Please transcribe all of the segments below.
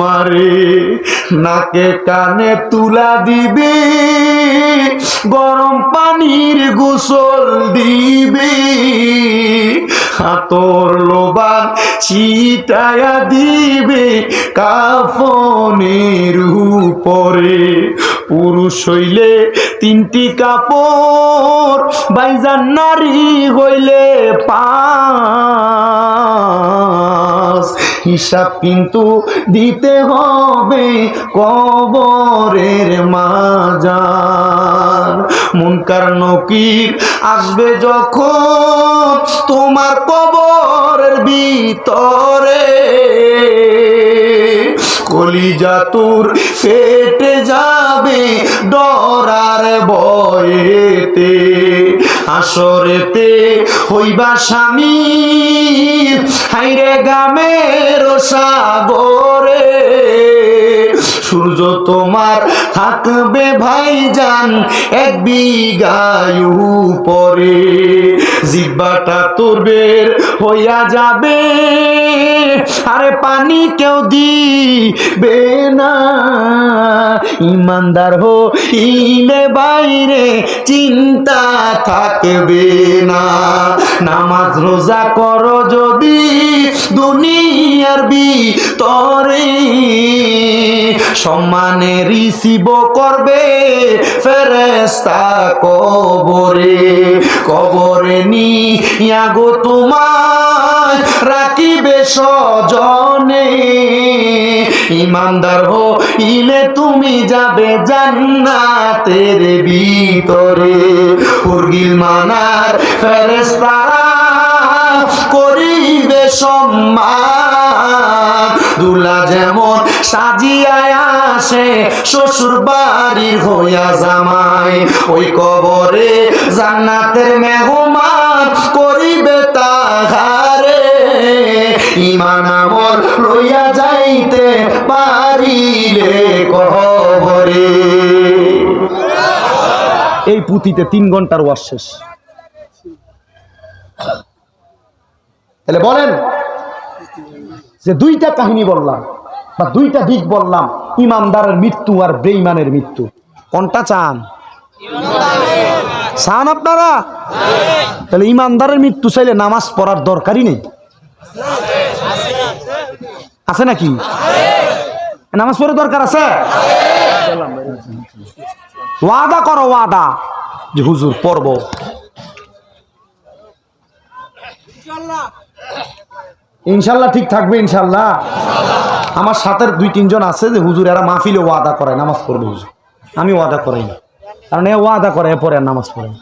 মারে নাকে কানে তুলা দিবে, গরম পানির গোসল দিবে, হাতর লোবান ছিটায়া দিবে কাফনের উপরে। পুরুষ হইলে তিনটি কাপড়, বাইজান নারী হইলে পাঁচ। হিসাব কিন্তু দিতে হবে কবরের মাজার। মুনকার নকির আসবে যখন তোমার কবরের ভিতরে। কলিজা তোর ফেটে যাবে ডরার বয়েতে, আসরেতে হইবা স্বামী। হাইরে গামের সাগরে, সূর্য তোমার থাকবে ভাই ভাইজান এক বিঘায় পরে জিব্বাটা তোর বের হইয়া যাবে, আরে পানি কেউ দিবে না। ইমানদার হো ইলে বাইরে চিন্তা থাকবে না। নামাজ রোজা করো যদি দুনিয়ার ভিতরে সম্মানে রিসিভ করবে ফেরেস্তা কবরে। কবরে নিয়া গো তোমার রাখিবে সজনে ইমানদার হো ইলে তুমি যাবে জান্নাতের ভিতরে। উর্গিল মানার ফেরেস্তারা করিবে সম্মান। দুলা যেমন সাজিয়ায় আসে শ্বশুর বাড়ির হইয়া জামাই। ওই কবরে জান্নাতের মেহমান করিবে তাহারে। ইমান আমল লইয়া যাইতে পারিলে কবরে। এই পুঁথিতে তিন ঘণ্টার ওয়াজ শেষ। তাহলে বলেন, যে দুইটা কাহিনী বললাম বা দুইটা দিক বললাম, ইমানদারের মৃত্যু আর বেইমানের মৃত্যু। কোনটা চান? চান আপনারা? তাহলে ইমানদারের মৃত্যু চাইলে নামাজ পড়ার দরকারই নেই। আছে নাকি? নামাজ পড়ার দরকার আছে? ওয়াদা করো, ওয়াদা। যে হুজুর পড়ব। ইনশাল্লাহ ঠিক থাকবে ইনশাল্লাহ। আমার সাথে দুই তিনজন আছে যে হুজুর এরা মাহফিলে ওয়াদা করে নামাজ পড়বে হুজুর। আমি ওয়াদা করাই না। কারণ এ ওয়াদা করে এরপরে আর নামাজ পড়ে না।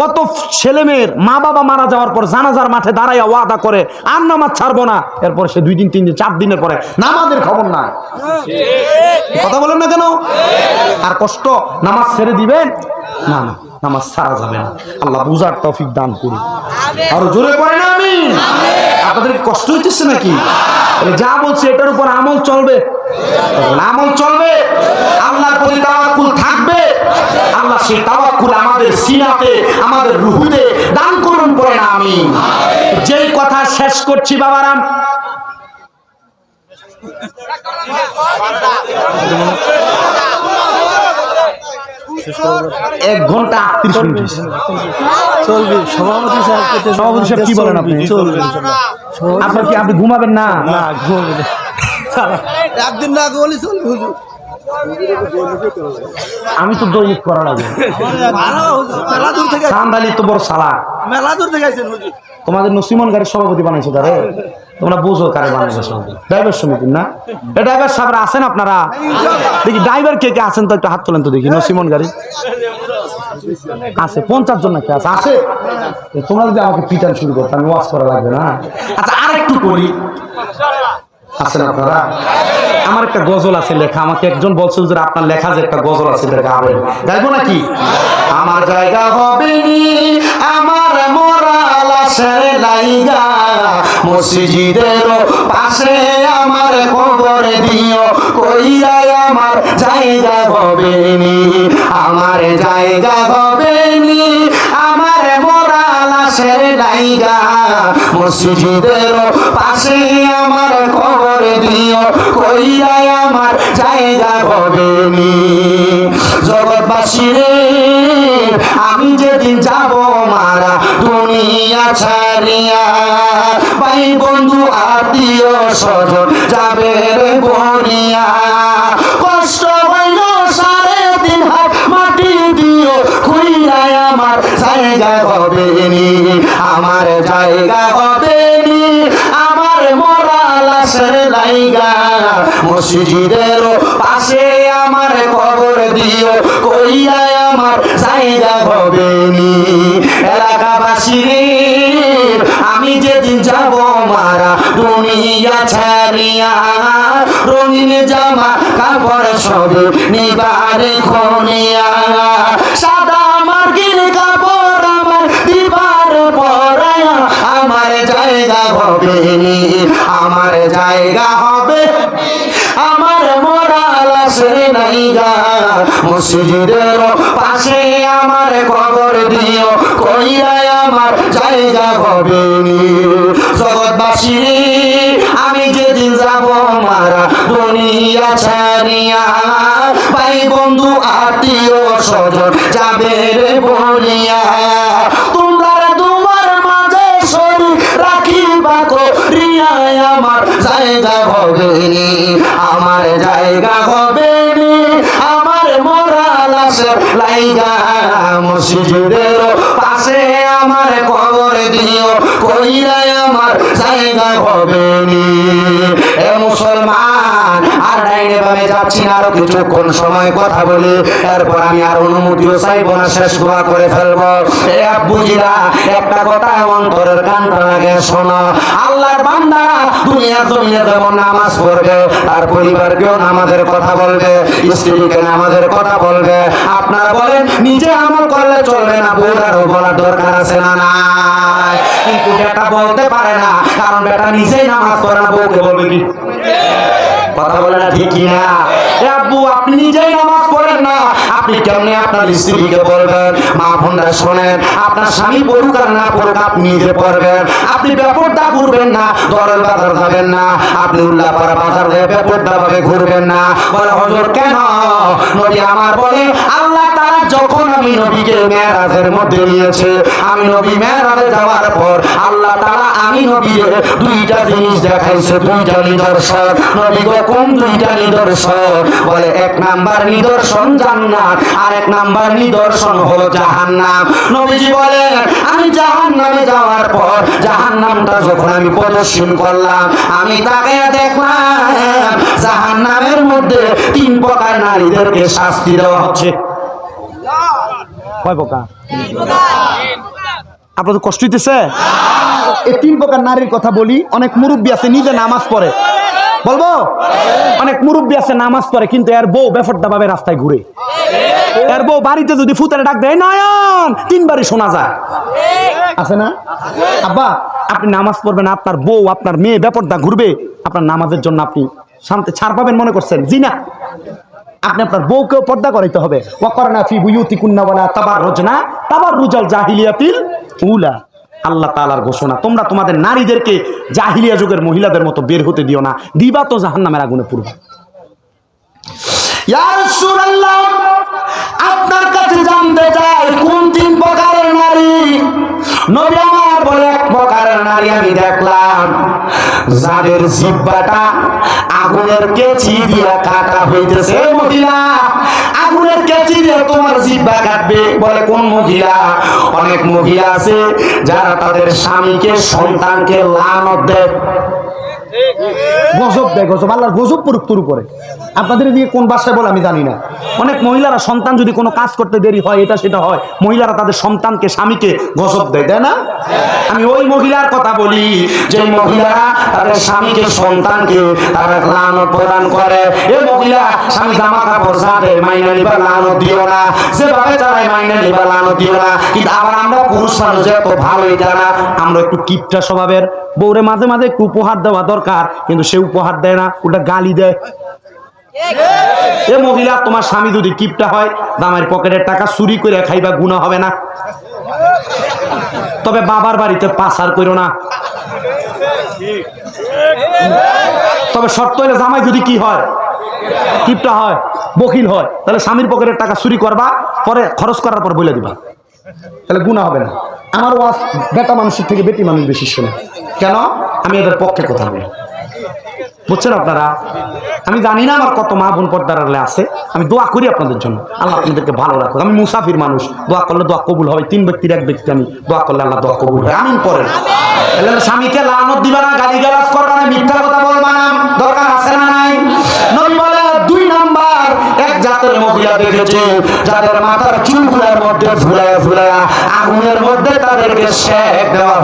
কত ছেলে মেয়ের মা বাবা মারা যাওয়ার পর জানাজার মাঠে দাঁড়াইয়া ওয়াদা করে আর নামাজ ছাড়বো না। এরপর সে দুই দিন তিন দিন চার দিনের পরে নামাজের খবর নাই। কথা বলেন না কেন? আর কষ্ট নামাজ ছেড়ে দিবেন না না, নামাজ ছাড়া যাবে না। আল্লাহ বুঝার তৌফিক দান করি আর জোরে পড়ে না আমি আপনাদের কষ্ট হইতেছে নাকি? যা বলছে, এটার উপর আমল চলবে। আমল চলবে। আল্লাহর প্রতি তাওয়াক্কুল থাকবে। আল্লাহ সেই তাওয়াক্কুল আমাদের সিনাতে, আমাদের রুহুতে দান করুন পড়ে না আমি যেই কথা শেষ করছি, বাবারাম। এক ঘণ্টা আটত্রিশ মিনিট চলবে। সভাপতি সাহেব সভাপতি সাহেব কি বলেন আপনি? চলবে। আপনার কি আপনি ঘুমাবেন না? একদিন না বলি চলবে হুজুর। আমি তো দৈনিক করা লাগবে মেলা দূর থেকে সান্দালি তো বড় সালা। মেলা দূর থেকে আইছেন হুজুর। তোমাদের নসিমন গাড়ির সভাপতি বানাইছো তারে? তোমরা বুঝো কারে বানাইছো ড্রাইভার সমিতির না? ড্রাইভার সাহেবরা আছেন আপনারা? দেখি ড্রাইভার কে কে আছেন তো একটু হাত তোলেন তো দেখি, নসিমন গাড়ি। আছে, পঞ্চাশ জন নাকি আছে? আছে? তোমরা যদি আমাকে পিটান শুরু করতো, আমি ওয়াশ করা লাগবে না? আচ্ছা আর একটু করি। আছেন আপনারা? আমার একটা গজল আছে লেখা, আমাকে একজন বলছিল যে আপনার লেখা যে একটা গজল আছে গাবেন। গাইবো নাকি? আমার জায়গা হবে আমার লাশের লাইগা মসজিদের পাশে আমার কবর দিও কইরাই আমার জায়গা হবে নি, আমার জায়গা হবে নি, আমার মরা লাশের লাইগা মসজিদের পাশে আমার খবর দিও কইয়াই আমার জায়গা হবে নি। জগৎবাসী রে, আমি যেদিন মারা দুনিয়া ছাড়িয়া। ভাই বন্ধু, আত্মীয় স্বজন, যাবে রে বনিয়া। কষ্ট হইল সাড়ে তিন হাত মাটি দিও খুইলাই আমার জায়গা হবে নি, আমার জায়গা হবে নি। আমার মরা লাশের লাইগা, মসজিদের পাশে আমার কবর দিও কইয়াই আমার জায়গা হবে নি। সবে নিবারে খনিয়া সাদা মার্গিন কাপড় আমার দিবার পরায়া। আমার জায়গা হবে আমার জায়গা হবে আমার মরা লাশের নাইগা মসজিদের পাশে আমার কবর দিও কইয়াই আমার জায়গা হবে নি। স্বজন যাবে রে বলিয়া। তোমরা তোমার মাঝে শরীর রাখিবা করিয়াই আমার জায়গা হবে নি আমার জায়গা হবে আমার মরা লাশের লাইগা মসজিদের পাশে আমার কবর দিও কইরাই আমার জায়গা হবে নি না আরও কিছুক্ষণ সময় কথা বলি। এরপর আমি আর অনুমতিও চাইব না, শেষ দোয়া করে ফেলব। আব্বুজিরা একটা কথা অন্তরের কানটা লাগে শোনো। আল্লাহর বান্দারা দুনিয়া জমিনে যেমন নামাজ পড়বে আর পরিবারকেও নামাজের কথা বলবে, স্ত্রীকে নামাজের কথা বলবে। আপনারা বলেন, নিজে আমল করলে চলবে না বউরারও বলার দরকার আছে না নাই? কিন্তু বেটা বলতে পারে না, কারণ বেটা নিজেই নামাজ পড়ে না, বউকে বলবে কি? কথা বলে না ঠিক না আব্বু, আপনি নিজেই নামাজ পড়েন না। আপনি কেমনে আপনার স্ত্রীকে বলবেন? মা বোনরা শোনেন, আপনার স্বামী পড়ুক আর না পড়ুক, আপনি নিজে পড়বেন। আপনি ব্যাপারটা ঘুরবেন না দরের বাজার যাবেন না। আপনি উল্লাহ পাড়া বাজার হয়ে ব্যাপারটা ভাবে ঘুরবেন না। বলে, হজর, কেন? নবী আমার বলে, আল্লাহ যখন আমি নবীকে মেয়েরাজের মধ্যে নিয়েছে, আমি নবী মেয়েরাজে যাওয়ার পর আল্লাহ তারা আমি নবীকে দুইটা জিনিস দেখাইছে, দুইটা নিদর্শন। নবী কোন দুইটা নিদর্শন? বলে, এক নাম্বার নিদর্শন জান্নাত, আর এক নাম্বার নিদর্শন হলো জাহান্নাম। নবীজি বলে, আমি জাহান্নামে যাওয়ার পর জাহান্নামটা যখন আমি প্রদর্শন করলাম, আমি তাকে দেখলাম, জাহান্নামের মধ্যে তিন প্রকার নারীদেরকে শাস্তি দেওয়া হচ্ছে। কয় প্রকার আপনাদের কষ্ট হইতেছে? এই তিন প্রকার নারীর কথা বলি অনেক মুরব্বী আছে নিজে নামাজ পড়ে। বলব? অনেক মুরব্বী আছে নামাজ পড়ে কিন্তু এর বউ বেফরটা ভাবে রাস্তায় ঘুরে। এর বউ বাড়িতে যদি ফুতারে ডাক দেয় নয়ন! তিনবারই শোনা যায়। আছে না? আব্বা আপনি নামাজ পড়বেন আপনার বউ আপনার মেয়ে বেপরদা ঘুরবে আপনার নামাজের জন্য আপনি শান্তি ছাড় পাবেন মনে করছেন। জি না আপনি আপনার বউকেও পর্দা করাইতে হবে। আল্লাহ তাআলার ঘোষণা, তোমরা তোমাদের নারীদেরকে জাহিলিয়া যুগের মহিলাদের মতো বের হতে দিও না। দিবা তো জাহান্নামের আগুনে পুরো আপনার কাছে জানতে চাই, কোন তিন প্রকারের নারী? নবী আমার বলে এক প্রকার নারী আমি দেখলাম। যাদের জিব্বাটা আগুনের কেচি দিয়া কাটা হইতেছে মহিলা, আগুনের কেচি দিয়ে তোমার জিব্বা কাটবে বলে কোন মহিলা? অনেক মহিলা আছে যারা তাদের স্বামীকে, সন্তানকে লানত দেয়। গজব দেয়, গজব। আল্লাহর গজব পড়ুক তোর উপরে। আপনাদের দিয়ে কোন বাসায় বলে আমি জানি না। অনেক মহিলারা সন্তান যদি কোনো কাজ করতে দেরি হয়, এটা সেটা হয়। মহিলারা তাদের সন্তানকে, স্বামীকে গজব দেয় তাই না? আমি ওই মহিলার কথা বলি যে মহিলারা তাদের স্বামীকে, সন্তানকে প্রদান করে। এ মহিলা, স্বামী জামা কাপড় সাথে মাইনা নিবা লানত দিও না। যেভাবে চালাই মাইনা নিবা লানত দিও না। কিন্তু আবার আমরা পুরুষ মানুষ এত ভালো এটা না আমরা একটু কিপটা স্বভাবের। বউরে মাঝে মাঝে একটু উপহার দেওয়া দরকার, কিন্তু সে উপহার দেয় না ওটা গালি দেয়। এ মহিলা, তোমার স্বামী যদি কিপটা হয় দামের পকেটের টাকা চুরি করে খাইবা গুণা হবে না। তবে বাবার বাড়িতে পাচার করো না। তবে শর্ত হলে জামাই যদি কি হয়, কিপটা হয়, বকিল হয়, তাহলে স্বামীর পকেটের টাকা চুরি করবা, পরে খরচ করার পর বলে দিবা। তাহলে গুণা হবে না। আমার ওয়াজ বেটা মানুষের থেকে বেটি মানুষ বেশি শোনে। কেন? আমি এদের পক্ষে কথা বলি। বুঝছেন আপনারা? আমি জানি না আমার কত মা বোন পর্দার আড়ালে আছে। আমি দোয়া করি আপনাদের জন্য। আল্লাহ আপনাদেরকে ভালো রাখুক। আমি মুসাফির মানুষ। দোয়া করলে দোয়া কবুল হবে। তিন ব্যক্তির এক ব্যক্তি আমি দোয়া করলে আল্লাহ দোয়া কবুল হয় পড়েন। তাহলে স্বামীকে লানত দিবা না গালি গালাজ করবা না, মিথ্যা কথা বলবা না। দরকার আছে না নাই নবী বলে দুই নাম্বার এক জাতের মহিলা দেখেছে, যাদের মাথার চুলগুলোর মধ্যে ফুলায় ফুলায় আগুনের মধ্যে তাদেরকে শেক দেওয়া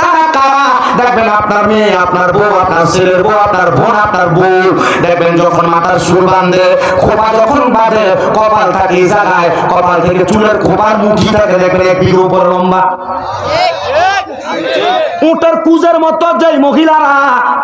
তারা কারা? দেখবেন আপনার মেয়ে, আপনার বউ, আপনার ছেলের বউ, আপনার বোন, আপনার বউ। দেখবেন যখন মাথার চুল বাঁধে, খোপা যখন বাঁধে, কপাল থাকে জায়গায়, কপাল থেকে চুলের খোপার মুঠি থাকে দেখবেন এক বিঘে উপর লম্বা। উটের কুজের মতো যে মহিলারা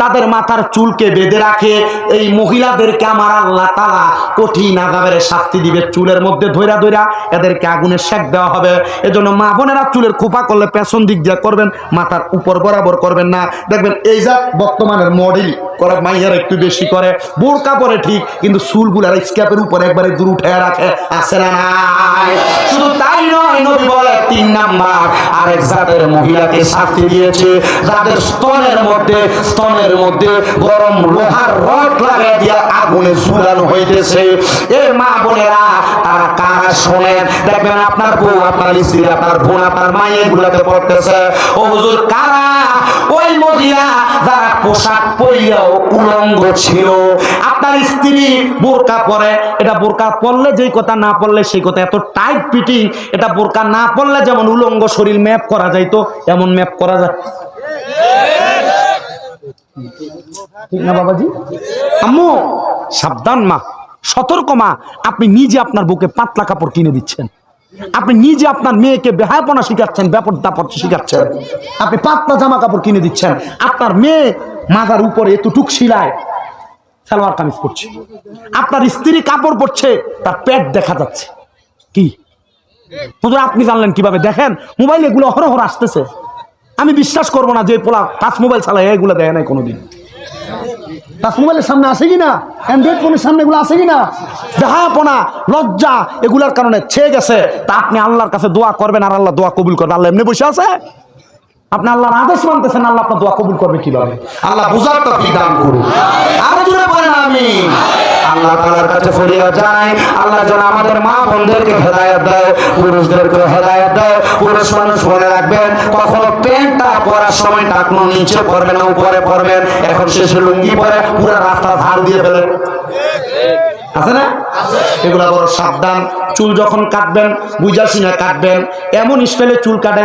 তাদের মাথার চুলকে বেঁধে রাখে, এই মহিলাদেরকে আমার আল্লাহ তালা কঠিন আগাবের শাস্তি দিবে, চুলের মধ্যে ধৈরা ধৈরা এদেরকে আগুনে শেক দেওয়া হবে। এজন্য মা বোনেরা চুলের খোপা করলে পেছন দিক দিয়ে করবেন, মাথার উপর বরাবর করবেন না। দেখবেন এই যা বর্তমানের মডেল করে মাইয়ার একটু বেশি করে, বোরকা পরে ঠিক, কিন্তু চুলগুলার স্ক্যাপের উপরে একবারে দূর উঠে রাখে, আসে না শুধু তাই নয় বলে তিন নাম্বার, আরেক জাতের মহিলাকে শাস্তি দিয়েছে। যাদের স্তনের মধ্যে স্তনের মধ্যে গরম লোহার রড লাগিয়ে দিয়া আগুনে ঝুলানো হইতেছে। এ মা বোনেরা, তারা কারা শোনেন? দেখবেন আপনার বউ, আপনার স্ত্রী, আপনার বোন, আপনার মায়ের গুলাতে পড়তেছে ও হুজুর, কারা? ওই যারা পোশাক পরিয়াও উলঙ্গ ছিল। আপনার স্ত্রী বোরকা পরে, এটা বোরকা পরলে যেই কথা না পড়লে সেই কথা। এত টাইট ফিটিং এটা বোরকা না পড়লে যেমন উলঙ্গ শরীর ম্যাপ করা যাইতো এমন ম্যাপ করা যায়। ঠিক না বাবাজি? আম্মু, সাবধান মা, সতর্ক মা, আপনি নিজে আপনার বুকে পাতলা কাপড় কিনে দিচ্ছেন। আপনি নিজে আপনার মেয়েকে বেহায়াপনা শিখাচ্ছেন ব্যাপার দাপট শিখাচ্ছেন। আপনি পাতলা জামা কাপড় কিনে দিচ্ছেন। আপনার মেয়ে মাথার উপরে এতটুক শিলায় সালোয়ার কামিজ পরছে। আপনার স্ত্রী কাপড় পরছে, তার পেট দেখা যাচ্ছে। কি? আপনি জানলেন কীভাবে? দেখেন, মোবাইল এগুলো হরহর আসতেছে। আমি বিশ্বাস করব না যে পোলা টাচ মোবাইল চালায়, এগুলো দেয় নাই কোনোদিন। টাচ মোবাইলের সামনে আসে কি না অ্যান্ড্রয়েড ফোনের সামনে এগুলো আসে কি না দেহাপনা, লজ্জা, এগুলার কারণে ছেয়ে গেছে। তা আপনি আল্লাহর কাছে দোয়া করবেন আর আল্লাহ দোয়া কবুল করবে আল্লাহ এমনি বসে আছে। আপনি আল্লাহর আদেশ মানতেছেন, আল্লাহ আপনার দোয়া কবুল করবে কীভাবে? আল্লাহ বুঝার তৌফিক দান করুন আরও জুড়ে বলেন আমি আল্লাহ তাআলার কাছে ফরিয়াদ জানাই, আল্লাহ যেন আমাদের মা বোনদেরকে হেদায়েত দেয় পুরুষদেরকে হেদায়েত দেয় পুরুষ মানুষ মনে রাখবেন, কখনো প্যান্টটা পরার সময় টাকনো নিচে পড়বেন না, উপরে পড়বেন এখন শেষে লুঙ্গি পরে পুরো রাস্তা ধার দিয়ে ফেলেন আছে না? এগুলা বড় সাবধান। চুল যখন কাটবেন, বুঝা সিনা কাটবেন। এমন স্টাইলে চুল কাটে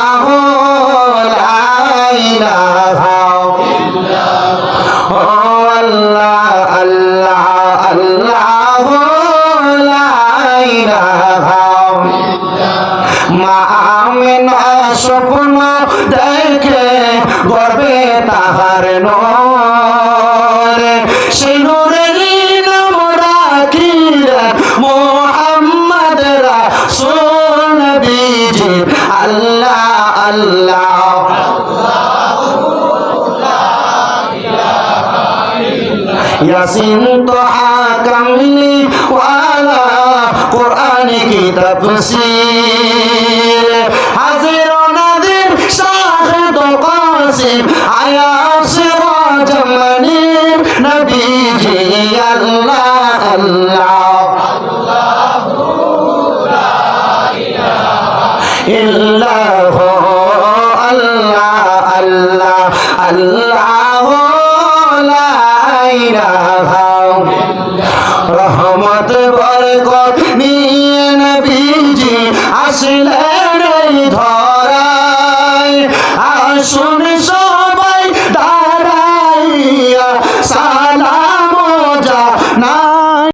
মা আমিনা স্বপ্ন দেখে গর্বে তাহার নরে সেই নূরের নাম রাখিলে মোহাম্মদ রাসূল নবীজি। আল্লাহ আল্লাহ। ইয়াসিন তো আকামলি ওয়ালা কোরআন কি তফসির?